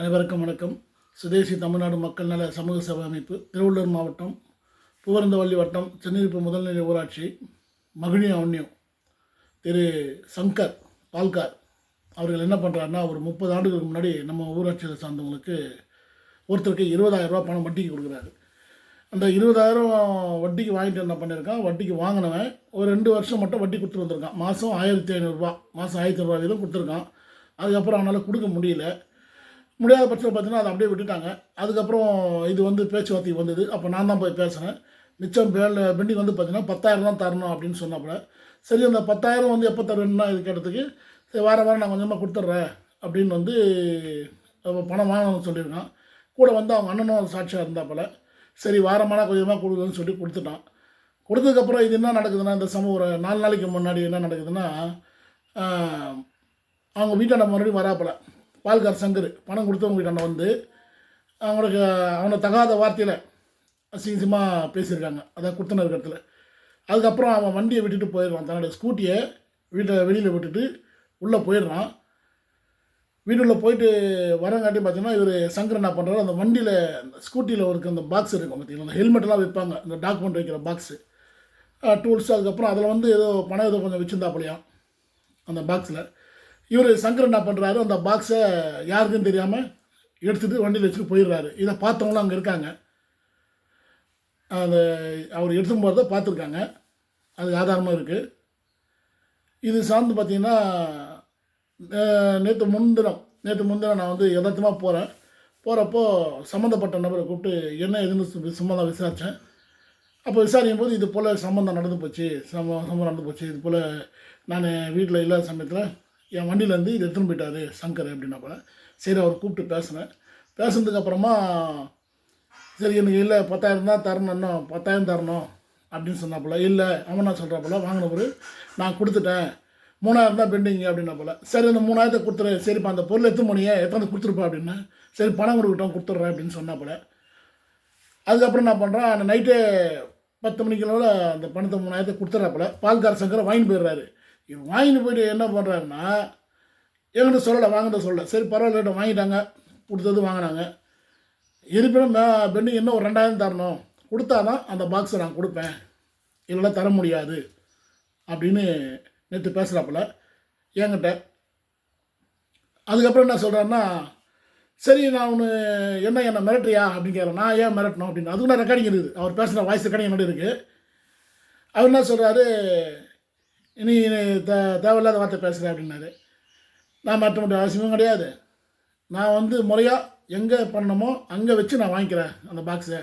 அனைவருக்கும் வணக்கம். சுதேசி தமிழ்நாடு மக்கள் நல சமூக சேவை அமைப்பு திருவள்ளூர் மாவட்டம் பூவரந்தவள்ளி வட்டம் சென்னிருப்பு முதல்நிலை ஊராட்சி மகிழி அவன்யூ. திரு சங்கர் பால்கார் அவர்கள் என்ன பண்ணுறாருன்னா ஒரு முப்பது ஆண்டுகளுக்கு முன்னாடி நம்ம ஊராட்சியில் சார்ந்தவங்களுக்கு ஒருத்தருக்கு இருபதாயிரம் ரூபா பணம் வட்டிக்கு கொடுக்குறாரு. அந்த இருபதாயிரம் வட்டிக்கு வாங்கிட்டு என்ன பண்ணியிருக்கான் வட்டிக்கு வாங்கினவன் ஒரு ரெண்டு வருஷம் மட்டும் வட்டி கொடுத்துட்டு வந்திருக்கான். மாதம் ஆயிரத்தி ஐநூறுரூவா மாதம் ஆயிரத்தி ஐநூறுரூவா வீதம் கொடுத்துருக்கான். அதுக்கப்புறம் அவனால் கொடுக்க முடியல. முடியாத பட்சத்தில் பார்த்தீங்கன்னா அதை அப்படியே விட்டுட்டாங்க. அதுக்கப்புறம் இது வந்து பேச்சுவார்த்தைக்கு வந்தது. அப்போ நான் தான் போய் பேசினேன். மிச்சம் பேல் பெண்டிங் வந்து பார்த்தீங்கன்னா பத்தாயிரம் தான் தரணும் அப்படின்னு சொன்னாப்புல. சரி அந்த பத்தாயிரம் வந்து எப்போ தருவேன்னா இது கேட்டதுக்கு சரி வார வாரம் நான் கொஞ்சமாக கொடுத்துட்றேன் அப்படின்னு வந்து பணம் வாங்கணும்னு சொல்லியிருக்கான். கூட வந்து அவங்க அண்ணனும் சாட்சியாக இருந்தாப்புல. சரி வாரமான கொஞ்சமாக கொடுக்குன்னு சொல்லி கொடுத்துட்டான். கொடுத்ததுக்கப்புறம் இது என்ன நடக்குதுன்னா இந்த சமூக ஒரு நாலு நாளைக்கு முன்னாடி என்ன நடக்குதுன்னா அவங்க அவங்க வீட்டாண்ட மறுபடியும் வராப்புல. பால்கார் சங்கர் பணம் கொடுத்தவங்க வந்து அவங்களுக்கு அவனை தகாத வார்த்தையில் அசிங்கசியமாக பேசியிருக்காங்க. அதான் கொடுத்தன இருக்கிறதுல. அதுக்கப்புறம் அவன் வண்டியை விட்டுட்டு போயிடுவான். தன்னுடைய ஸ்கூட்டியை வீட்டை வெளியில் விட்டுட்டு உள்ளே போயிடுறான். வீட்டுள்ள போயிட்டு வரங்காட்டி பார்த்தீங்கன்னா இவர் சங்கர் என்ன பண்ணுறாரு அந்த வண்டியில் ஸ்கூட்டியில் இருக்க அந்த பாக்ஸ் இருக்கும் பார்த்தீங்களா அந்த ஹெல்மெட்டெல்லாம் வைப்பாங்க இந்த டாக்குமெண்ட் வைக்கிற பாக்ஸு டூல்ஸ் அதுக்கப்புறம் அதில் வந்து ஏதோ பணம் ஏதோ கொஞ்சம் வச்சுருந்தாப்பலையாம். அந்த பாக்ஸில் இவர் சங்கர் என்ன பண்ணுறாரு அந்த பாக்ஸை யாருக்கும் தெரியாமல் எடுத்துகிட்டு வண்டியில் வச்சுட்டு போயிடுறாரு. இதை பார்த்தவங்களும் அங்கே இருக்காங்க. அந்த அவர் எடுத்துன்னு போகிறத பார்த்துருக்காங்க. அது ஆதாரமாக இருக்குது இது சார்ந்து பார்த்தீங்கன்னா நேற்று முன்தினம் நேற்று முன்தினம் நான் வந்து யதார்த்தமாக போகிறேன் போகிறப்போ சம்மந்தப்பட்ட நபரை கூப்பிட்டு என்ன எதுன்னு சும்மா தான் விசாரித்தேன் அப்போ விசாரிக்கும் போது இது போல் சம்மந்தம் நடந்து போச்சு. சம்ம சம்பவம் நடந்து போச்சு. இது போல் நான் வீட்டில் இல்லாத சமயத்தில் என் வண்டியிலேருந்து இது எடுத்துன்னு போயிட்டாரு சங்கர் அப்படின்னப்ப சரி அவர் கூப்பிட்டு பேசினேன். பேசுனதுக்கு அப்புறமா சரி எனக்கு இல்லை பத்தாயிரம் தான் தரணும் இன்னும் பத்தாயிரம் தரணும் அப்படின்னு சொன்னாப்புல. இல்லை அவன் என்ன சொல்கிறாப்புல வாங்கினவர் நான் கொடுத்துட்டேன். மூணாயிரம் தான் பெண்டிங் அப்படின்னா போல சரி அந்த மூணாயிரத்தை கொடுத்துரு. சரிப்பா அந்த பொருள் எத்தனை மணியே எத்தனை கொடுத்துருப்பா அப்படின்னு. சரி பணம் கொடுக்கட்டும் கொடுத்துட்றேன் அப்படின்னு சொன்னாப்புல. அதுக்கப்புறம் என்ன பண்ணுறேன் அந்த நைட்டே பத்து மணிக்குள்ள அந்த பணத்தை மூணாயிரத்தை கொடுத்துட்றாப்புல. பால்கார சங்கரை வாங்கிட்டு போயிடுறாரு. இவன் வாங்கிட்டு போயிட்டு என்ன பண்ணுறாருன்னா என்கிட்ட சொல்லலை வாங்கிட்ட சொல்லலை. சரி பரவாயில்ல வாங்கிட்டாங்க. கொடுத்தது வாங்கினாங்க. இருப்பினும் பெண்டிங் இன்னும் ஒரு ரெண்டாயிரம் தரணும். கொடுத்தா தான் அந்த பாக்ஸை நான் கொடுப்பேன். இல்லைன்னா தர முடியாது அப்படின்னு நேற்று பேசுகிறாப்புல என்கிட்ட. அதுக்கப்புறம் என்ன சொல்கிறாருன்னா சரி நான் ஒன்று என்ன என்ன மிரட்டுறியா அப்படின்னு கேட்குறேன். நான் ஏன் மிரட்டணும் அப்படின்னு. அதுக்கு நான் ரெக்கார்டிங் இருக்குது. அவர் பேசுகிற வாய்ஸ் ரெக்கார்டிங் என்னோட இருக்குது அவர் என்ன சொல்கிறாரு இனி த தேவையில்லாத வார்த்தை பேசுகிறேன் அப்படின்னாரு. நான் மாற்ற முடிய அவசியமும் கிடையாது. நான் வந்து முறையாக எங்கே பண்ணணுமோ அங்கே வச்சு நான் வாங்கிக்கிறேன் அந்த பாக்ஸை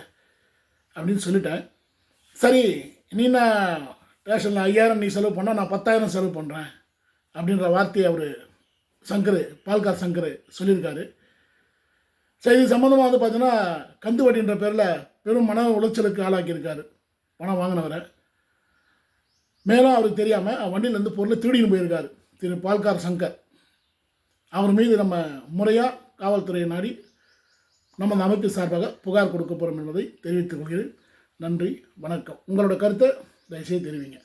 அப்படின்னு சொல்லிட்டேன். சரி நீ நான் ரேஷனில் ஐயாயிரம் நீ செலவு பண்ணால் நான் பத்தாயிரம் செலவு பண்ணுறேன் அப்படின்ற வார்த்தையை அவர் சங்கர் பால்கார் சங்கர் சொல்லியிருக்காரு. சரி இது சம்மந்தமாக வந்து பார்த்தீங்கன்னா கந்து வட்டின்ற பேரில் பெரும் மன உளைச்சலுக்கு ஆளாக்கியிருக்காரு. பணம் வாங்கினவரை. மேலும் அவருக்கு தெரியாமல் வண்டியிலேருந்து பொருளை திருடின்னு போயிருக்காரு. திரு. பால்கார் சங்கர். அவர் மீது நம்ம முறையாக காவல்துறையை நாடி நமது அமைப்பு சார்பாக புகார் கொடுக்க போகிறோம் என்பதை தெரிவித்துக் கொள்கிறேன். நன்றி வணக்கம். உங்களோட கருத்தை தயவுசெய்து தெரிவிங்க.